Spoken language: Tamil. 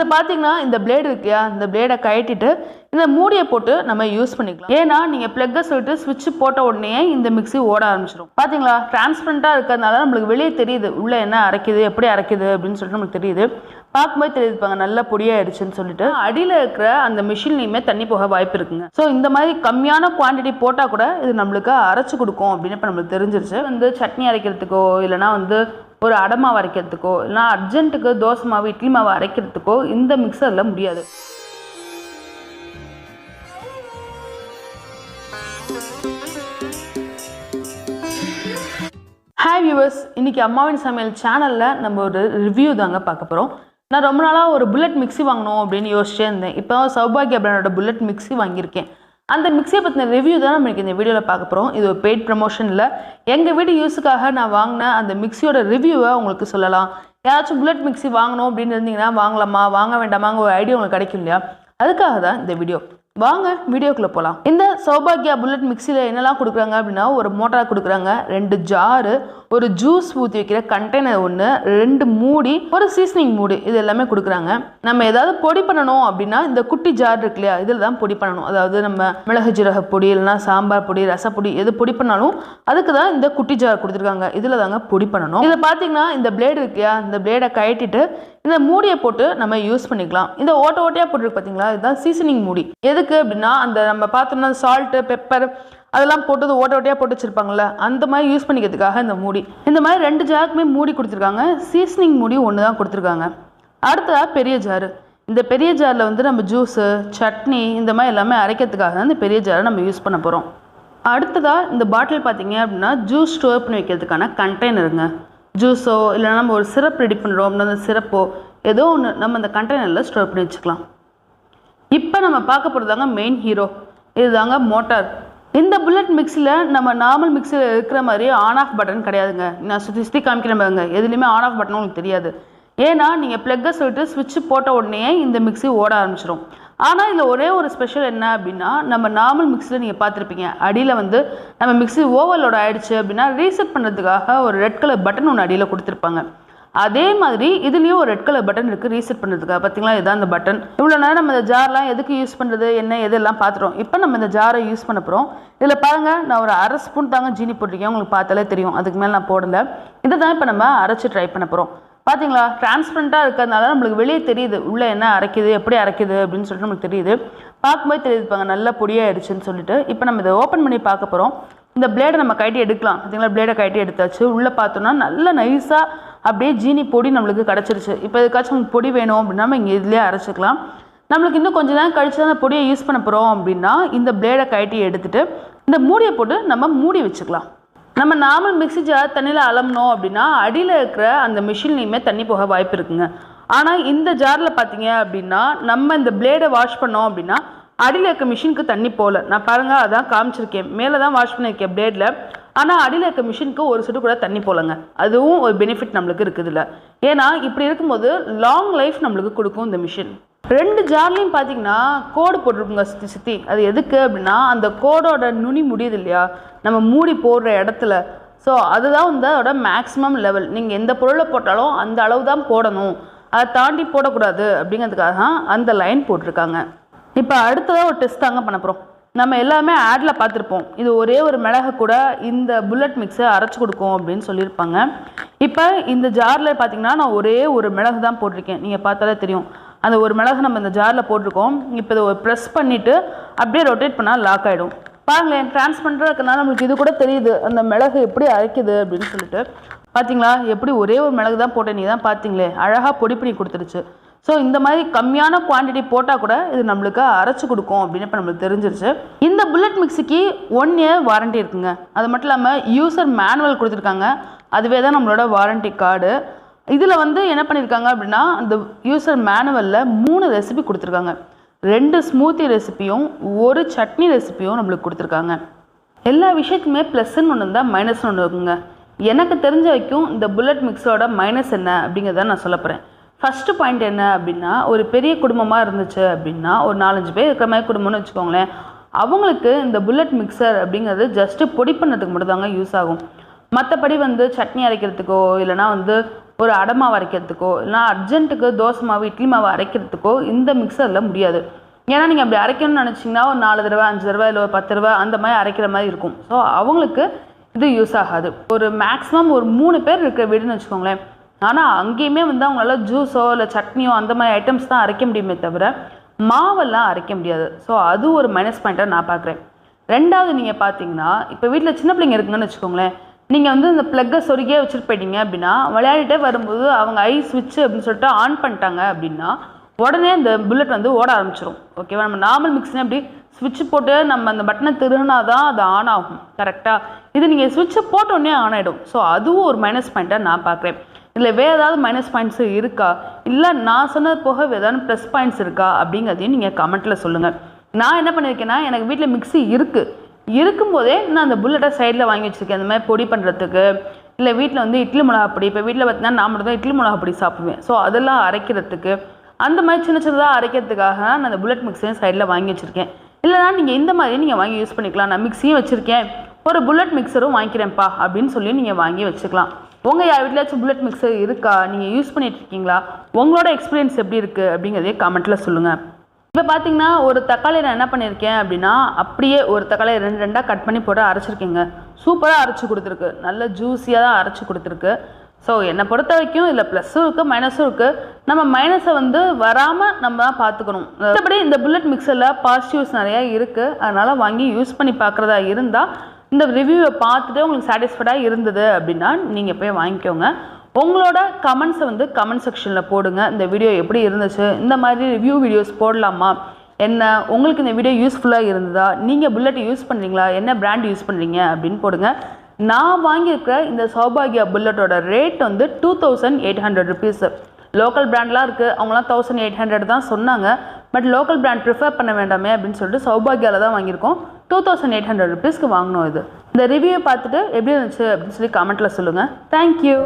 இதை பார்த்தீங்கன்னா இந்த பிளேடு இருக்கியா இந்த பிளேடை கழட்டிட்டு இந்த மூடியை போட்டு நம்ம யூஸ் பண்ணிக்கலாம். ஏன்னா நீங்கள் ப்ளக்கை சொல்லிட்டு சுவிட்ச் போட்ட உடனே இந்த மிக்ஸி ஓட ஆரம்பிச்சிடும். பார்த்தீங்களா? டிரான்ஸ்பரண்ட்டாக இருக்கிறதுனால நம்மளுக்கு வெளியே தெரியுது. உள்ளே என்ன அரைக்குது எப்படி அரைக்குது அப்படின்னு சொல்லிட்டு நமக்கு தெரியுது. பார்க்கும்போது தெரியுதுப்பாங்க நல்லா நல்ல பொடியாயிடுச்சுன்னு சொல்லிட்டு. அடியில் இருக்கிற அந்த மிஷின்லையுமே தண்ணி போக வாய்ப்பு இருக்குங்க. ஸோ இந்த மாதிரி கம்மியான குவான்டிட்டி போட்டால் கூட இது நம்மளுக்கு அரைச்சு கொடுக்கும் அப்படின்னு இப்போ நம்மளுக்கு தெரிஞ்சிருச்சு. வந்து சட்னி அரைக்கிறதுக்கோ இல்லைனா வந்து ஒரு அடமாவை அரைக்கிறதுக்கோ இல்லைனா அர்ஜென்ட்டுக்கு தோசை மாவு இட்லி மாவு அரைக்கிறதுக்கோ இந்த மிக்சரில் முடியாது. ஹாய் வியூவர்ஸ் இன்னைக்கு அம்மாவின் சமையல் சேனலில் நம்ம ஒரு ரிவ்யூ தாங்க பார்க்க போகிறோம் நான் ரொம்ப நாளாக ஒரு புல்லட் மிக்ஸி வாங்கணும் அப்படின்னு யோசிச்சே இருந்தேன். இப்போ சௌபாகிய பிராண்டோட புல்லட் மிக்ஸி வாங்கியிருக்கேன். அந்த மிக்ஸியை பற்றின ரிவ்யூ தான் நம்ம இந்த வீடியோவில் பார்க்க போகிறோம் இது ஒரு பெய்ட் ப்ரமோஷனில் எங்கள் வீடு யூஸுக்காக நான் வாங்கின அந்த மிக்ஸியோட ரிவ்யூவை உங்களுக்கு சொல்லலாம். யாராச்சும் புல்லட் மிக்ஸி வாங்கணும் அப்படின்னு இருந்தீங்கன்னா வாங்கலாமா வாங்க வேண்டாமாங்க ஒரு ஐடியா உங்களுக்கு கிடைக்கும் இல்லையா? அதுக்காக தான் இந்த வீடியோ வாங்க வீடியோக்குள்ளே போகலாம் இந்த சௌபாகியா புல்லட் மிக்சியில் என்னெல்லாம் கொடுக்குறாங்க அப்படின்னா ஒரு மோட்டார் கொடுக்குறாங்க. ரெண்டு ஜாரு ஒரு ஜூஸ் ஊற்றி வைக்கிற கண்டெய்னர் ஒன்று ரெண்டு மூடி ஒரு சீசனிங் மூடி இது எல்லாமே கொடுக்குறாங்க. நம்ம ஏதாவது பொடி பண்ணணும் அப்படின்னா இந்த குட்டி ஜார் இருக்கு இல்லையா இதில் தான் பொடி பண்ணணும். அதாவது நம்ம மிளகு ஜீரக பொடி இல்லைனா சாம்பார் பொடி ரசப்பொடி எது பொடி பண்ணாலும் அதுக்கு தான் இந்த குட்டி ஜார் கொடுத்துருக்காங்க. இதில் தாங்க பொடி பண்ணணும். இதில் பார்த்தீங்கன்னா இந்த பிளேடு இருக்கு இல்லையா இந்த பிளேடை கழட்டிட்டு இந்த மூடியை போட்டு நம்ம யூஸ் பண்ணிக்கலாம். இந்த ஓட்ட ஓட்டையாக போட்டுருக்கு பார்த்தீங்களா இதுதான் சீசனிங் மூடி. எதுக்கு அப்படின்னா அந்த நம்ம பார்த்தோம்னா சால்ட்டு பெப்பர் அதெல்லாம் போட்டு ஓட்ட ஓட்டையாக போட்டு வச்சுருப்பாங்கல்ல அந்த மாதிரி யூஸ் பண்ணிக்கிறதுக்காக இந்த மூடி. இந்த மாதிரி ரெண்டு ஜாருக்குமே மூடி கொடுத்துருக்காங்க. சீசனிங் மூடி ஒன்று தான் கொடுத்துருக்காங்க. அடுத்ததாக பெரிய ஜாரு. இந்த பெரிய ஜாரில் வந்து நம்ம ஜூஸு சட்னி இந்த மாதிரி எல்லாமே அரைக்கிறதுக்காக தான் இந்த பெரிய ஜாரை நம்ம யூஸ் பண்ண போகிறோம் அடுத்ததாக இந்த பாட்டில் பார்த்தீங்க அப்படின்னா ஜூஸ் ஸ்டோர் பண்ணி வைக்கிறதுக்கான கண்டெய்னருங்க ஜூஸோ இல்லைனா நம்ம ஒரு சிரப் ரெடி பண்ணுறோம் அப்படின்னா அந்த சிரப்போ ஏதோ ஒன்று நம்ம அந்த கண்டெய்னரில் ஸ்டோர் பண்ணி வச்சுக்கலாம். இப்போ நம்ம பார்க்க போகிறதாங்க மெயின் ஹீரோ இதுதாங்க மோட்டார். இந்த புல்லட் மிக்ஸியில் நம்ம நார்மல் மிக்ஸியில் இருக்கிற மாதிரி ஆன் ஆஃப் பட்டன் கிடையாதுங்க. நான் சுற்றி சுற்றி காமிக்கிறேன் பாருங்க. எதுலேயுமே ஆன் ஆஃப் பட்டன் உங்களுக்கு தெரியாது. ஏன்னா நீங்கள் ப்ளக்கை சொல்லிட்டு சுவிட்ச் போட்ட உடனே இந்த மிக்ஸி ஓட ஆரம்பிச்சிடும் ஆனால் இதில் ஒரே ஒரு ஸ்பெஷல் என்ன அப்படின்னா நம்ம நார்மல் மிக்ஸியில் நீங்கள் பார்த்துருப்பீங்க. அடியில் வந்து நம்ம மிக்ஸி ஓவர்லோட் ஆயிடுச்சு அப்படின்னா ரீசெட் பண்ணுறதுக்காக ஒரு ரெட் கலர் பட்டன் ஒன்று அடியில் கொடுத்துருப்பாங்க. அதே மாதிரி இதுலேயும் ஒரு ரெட் கலர் பட்டன் இருக்குது ரீசெட் பண்ணுறதுக்காக பார்த்தீங்களா? இதுதான் அந்த பட்டன் இவ்வளோ நேரம் நம்ம இந்த ஜார்லாம் எதுக்கு யூஸ் பண்ணுறது என்ன எதெல்லாம் பார்த்துறோம் இப்போ நம்ம இந்த ஜாரை யூஸ் பண்ண போகிறோம் இதில் பாருங்கள் நான் ஒரு அரை ஸ்பூன் தாங்க ஜீனி போட்டிருக்கேன். உங்களுக்கு பார்த்தாலே தெரியும். அதுக்கு மேலே நான் போடலை. இதை தான் இப்போ நம்ம அரைச்சி ட்ரை பண்ண போகிறோம் பார்த்தீங்களா டிரான்ஸ்பரண்ட்டாக இருக்கிறதுனால நம்மளுக்கு வெளியே தெரியுது. உள்ளே என்ன அரைக்குது எப்படி அரைக்குது அப்படின்னு சொல்லிட்டு நமக்கு தெரியுது. பார்க்கும்போது தெரியுது பாங்க நல்லா பொடியாயிடுச்சுன்னு சொல்லிட்டு. இப்போ நம்ம இதை ஓப்பன் பண்ணி பார்க்க போகிறோம் இந்த பிளேடை நம்ம கட்டி எடுக்கலாம். பார்த்தீங்களா பிளேடை கட்டி எடுத்தாச்சு. உள்ளே பார்த்தோம்னா நல்ல நைஸாக அப்படியே ஜீனி பொடி நம்மளுக்கு கிடச்சிருச்சு. இப்போ எதுக்காச்சும் பொடி வேணும் அப்படின்னா நம்ம இங்கே இதுலேயே அரைச்சிக்கலாம். நம்மளுக்கு இன்னும் கொஞ்சம் நேரம் கழிச்சு தான் அந்த பொடியை யூஸ் பண்ண போகிறோம் அப்படின்னா இந்த பிளேடை கட்டி எடுத்துட்டு இந்த மூடியை போட்டு நம்ம மூடி வச்சுக்கலாம். நம்ம நார்மல் மிக்ஸி ஜார் தண்ணியில் அலம்பணும் அப்படின்னா அடியில் இருக்கிற அந்த மிஷின்லேயுமே தண்ணி போக வாய்ப்பு இருக்குங்க. ஆனால் இந்த ஜாரில் பார்த்தீங்க அப்படின்னா நம்ம இந்த பிளேடை வாஷ் பண்ணோம் அப்படின்னா அடியில் இருக்க மிஷினுக்கு தண்ணி போகல. நான் பாருங்கள் அதான் காமிச்சிருக்கேன். மேலே தான் வாஷ் பண்ணியிருக்கேன் பிளேடில் ஆனால் அடியில் இருக்க மிஷினுக்கு ஒரு சொட்டு கூட தண்ணி போகலங்க. அதுவும் ஒரு பெனிஃபிட் நம்மளுக்கு இருக்குதுல்ல. ஏன்னா இப்படி இருக்கும்போது லாங் லைஃப் நம்மளுக்கு கொடுக்கும் இந்த மிஷின் ரெண்டு ஜார்லையும் பார்த்தீங்கன்னா கோடு போட்டிருக்குங்க சுற்றி சுற்றி அது எதுக்கு அப்படின்னா அந்த கோடோட நுனி முடியுது இல்லையா? நம்ம மூடி போடுற இடத்துல. ஸோ அதுதான் வந்து அதோட மேக்ஸிமம் லெவல் நீங்கள் எந்த பொருளை போட்டாலும் அந்த அளவு தான் போடணும். அதை தாண்டி போடக்கூடாது அப்படிங்கிறதுக்காக தான் அந்த லைன் போட்டிருக்காங்க. இப்போ அடுத்ததாக ஒரு டெஸ்ட் தாங்க பண்ண போகிறோம் நம்ம எல்லாமே ஆடில் பார்த்துருப்போம். இது ஒரே ஒரு மிளகை கூட இந்த புல்லட் மிக்ஸை அரைச்சி கொடுக்கும் அப்படின்னு சொல்லியிருப்பாங்க. இப்போ இந்த ஜாரில் பார்த்தீங்கன்னா நான் ஒரே ஒரு மிளகு தான் போட்டிருக்கேன். நீங்கள் பார்த்தாலே தெரியும். அந்த ஒரு மிளகு நம்ம இந்த ஜாரில் போட்டிருக்கோம். இப்போ இதை ஒரு ப்ரெஸ் பண்ணிவிட்டு அப்படியே ரொட்டேட் பண்ணால் லாக் ஆகிடும் பாருங்களேன் டிரான்ஸ்பரண்ட்டாக இருக்கனால நம்மளுக்கு இது கூட தெரியுது. அந்த மிளகு எப்படி அரைக்குது அப்படின்னு சொல்லிட்டு. பார்த்தீங்களா எப்படி ஒரே ஒரு மிளகு தான் போட்டேன். நீ தான் பார்த்தீங்களே அழகாக பொடி பண்ணி கொடுத்துருச்சு. ஸோ இந்த மாதிரி கம்மியான குவான்டிட்டி போட்டால் கூட இது நம்மளுக்கு அரைச்சி கொடுக்கும் அப்படின்னு இப்போ நம்மளுக்கு தெரிஞ்சிருச்சு. இந்த புல்லட் மிக்ஸிக்கு ஒன் இயர் வாரண்டி இருக்குங்க. அது மட்டும் இல்லாமல் யூசர் மேனுவல் கொடுத்துருக்காங்க. அதுவே தான் நம்மளோட வாரண்டி கார்டு இதில் வந்து என்ன பண்ணியிருக்காங்க அப்படின்னா அந்த யூசர் மேனுவலில் மூணு ரெசிபி கொடுத்துருக்காங்க. ரெண்டு ஸ்மூத்தி ரெசிபியும் ஒரு சட்னி ரெசிபியும் நம்மளுக்கு கொடுத்துருக்காங்க. எல்லா விஷயத்துக்குமே ப்ளஸ்ன்னு ஒன்று இருந்தால் மைனஸ்னு ஒன்று இருக்குங்க. எனக்கு தெரிஞ்ச வரைக்கும் இந்த புல்லட் மிக்ஸோட மைனஸ் என்ன அப்படிங்கிறத நான் சொல்ல போகிறேன் ஃபஸ்ட்டு பாயிண்ட் என்ன அப்படின்னா ஒரு பெரிய குடும்பமாக இருந்துச்சு அப்படின்னா ஒரு நாலஞ்சு பேர் இருக்கிற மாதிரி குடும்பம்னு வச்சுக்கோங்களேன். அவங்களுக்கு இந்த புல்லட் மிக்சர் அப்படிங்கிறது ஜஸ்ட்டு பொடி பண்ணதுக்கு மட்டும்தாங்க யூஸ் ஆகும். மற்றபடி வந்து சட்னி அரைக்கிறதுக்கோ இல்லைனா வந்து ஒரு அடை மாவு அரைக்கிறதுக்கோ இல்லைனா அர்ஜென்ட்டுக்கு தோசை மாவு இட்லி மாவு அரைக்கிறதுக்கோ இந்த மிக்சரில் முடியாது. ஏன்னா நீங்கள் அப்படி அரைக்கணும்னு நினச்சிங்கன்னா ஒரு நாலு தடவை அஞ்சு தடவை இல்லை ஒரு பத்து தடவை அந்த மாதிரி அரைக்கிற மாதிரி இருக்கும். ஸோ அவங்களுக்கு இது யூஸ் ஆகாது. ஒரு மேக்ஸிமம் ஒரு மூணு பேர் இருக்கிற வீடுன்னு வச்சுக்கோங்களேன். ஆனால் அங்கேயுமே வந்து அவங்களால ஜூஸோ இல்லை சட்னியோ அந்த மாதிரி ஐட்டம்ஸ் தான் அரைக்க முடியுமே தவிர மாவெல்லாம் அரைக்க முடியாது. ஸோ அது ஒரு மைனஸ் பாயிண்ட்டாக நான் பார்க்குறேன் ரெண்டாவது நீங்கள் பார்த்தீங்கன்னா இப்போ வீட்டில் சின்ன பிள்ளைங்க இருக்குங்கன்னு வச்சுக்கோங்களேன். நீங்கள் வந்து இந்த ப்ளக்கை சொருகியே வச்சுட்டு போயிட்டீங்க அப்படின்னா விளையாடிட்டே வரும்போது அவங்க ஐ ஸ்விட்ச் அப்படின்னு சொல்லிட்டு ஆன் பண்ணிட்டாங்க அப்படின்னா உடனே இந்த புல்லட் வந்து ஓட ஆரம்பிச்சிடும் ஓகேவா நம்ம நார்மல் மிக்ஸ்னா அப்படி ஸ்விட்ச் போட்டு நம்ம அந்த பட்டனை திருகினா தான் அது ஆன் ஆகும். கரெக்டாக இது நீங்கள் ஸ்விட்சை போட்டோடனே ஆன் ஆகிடும் ஸோ அதுவும் ஒரு மைனஸ் பாயிண்ட்டாக நான் பார்க்குறேன். இதில் வேறு ஏதாவது மைனஸ் பாயிண்ட்ஸ் இருக்கா? இல்லை நான் சொன்னது போக வேறு ஏதாவது ப்ளஸ் பாயிண்ட்ஸ் இருக்கா? அப்படிங்கிறதையும் நீங்கள் கமெண்ட்டில் சொல்லுங்கள் நான் என்ன பண்ணியிருக்கேன்னா எனக்கு வீட்டில் மிக்ஸி இருக்குது இருக்கும்போதே நான் அந்த புல்லட்டை சைடில் வாங்கி வச்சுருக்கேன். அந்த மாதிரி பொடி பண்ணுறதுக்கு இல்லை வீட்டில் வந்து இட்லி மிளகா பொடி. இப்போ வீட்டில் பார்த்தீங்கன்னா நான் மட்டும் தான் இட்லி மிளகா பொடி சாப்பிடுவேன். ஸோ அதெல்லாம் அரைக்கிறதுக்கு. அந்த மாதிரி சின்ன சின்னதாக அரைக்கிறதுக்காக நான் அந்த புல்லட் மிக்ஸையும் சைடில் வாங்கி வச்சுருக்கேன். இல்லைனா நீங்கள் இந்த மாதிரி நீங்கள் வாங்கி யூஸ் பண்ணிக்கலாம். நான் மிக்ஸியும் வச்சுருக்கேன். ஒரு புல்லட் மிக்சரும் வாங்கிக்கிறேன்ப்பா அப்படின்னு சொல்லி நீங்கள் வாங்கி வச்சுக்கலாம். உங்கள் யார் வீட்டிலாச்சும் புல்லட் மிக்சர் இருக்கா? நீங்கள் யூஸ் பண்ணிட்டு இருக்கீங்களா? உங்களோட எக்ஸ்பீரியன்ஸ் எப்படி இருக்குது அப்படிங்கிறதே கமெண்ட்டில் சொல்லுங்கள் இப்போ பார்த்தீங்கன்னா ஒரு தக்காளி நான் என்ன பண்ணியிருக்கேன் அப்படின்னா அப்படியே ஒரு தக்காளி ரெண்டு ரெண்டாக கட் பண்ணி போட்டு அரைச்சிருக்கேங்க. சூப்பராக அரைச்சி கொடுத்துருக்கு. நல்ல ஜூஸியாக தான் அரைச்சி கொடுத்துருக்கு. ஸோ என்னை பொறுத்த வரைக்கும் இதில் ப்ளஸ்ஸும் இருக்குது மைனஸும் இருக்குது நம்ம மைனஸை வந்து வராமல் நம்ம தான் பார்த்துக்கணும் மற்றபடி இந்த புல்லட் மிக்சரில் பாசிட்டிவ்ஸ் நிறையா இருக்குது அதனால் வாங்கி யூஸ் பண்ணி பார்க்குறதா இருந்தால் இந்த ரிவ்யூவை பார்த்துட்டு உங்களுக்கு சாட்டிஸ்ஃபைடாக இருந்தது அப்படின்னா நீங்கள் போய் வாங்கிக்கோங்க. உங்களோட கமெண்ட்ஸை வந்து கமெண்ட் செக்ஷனில் போடுங்க. இந்த வீடியோ எப்படி இருந்துச்சு? இந்த மாதிரி ரிவ்யூ வீடியோஸ் போடலாமா? என்ன? உங்களுக்கு இந்த வீடியோ யூஸ்ஃபுல்லாக இருந்ததா? நீங்கள் புல்லட் யூஸ் பண்ணுறீங்களா என்ன பிராண்ட் யூஸ் பண்ணுறீங்க அப்படின்னு போடுங்க. நான் வாங்கியிருக்கிற இந்த சௌபாகியா புல்லட்டோட ரேட் வந்து two thousand eight hundred rupees local பிராண்ட்லாம் இருக்குது அவங்களாம் தௌசண்ட் எயிட் ஹண்ட்ரட் தான் சொன்னாங்க. பட் லோக்கல் பிராண்ட் ப்ரிஃபர் பண்ண வேண்டாமே அப்படின்னு சொல்லிட்டு சௌபாகியாவில் தான் வாங்கியிருக்கோம். டூ தௌசண்ட் எயிட் ஹண்ட்ரட் ருபீஸ்க்கு வாங்கினோம் இது. இந்த ரிவ்யூவை பார்த்துட்டு எப்படி இருந்துச்சு? அப்படின்னு சொல்லி கமெண்ட்டில் சொல்லுங்கள் தேங்க்யூ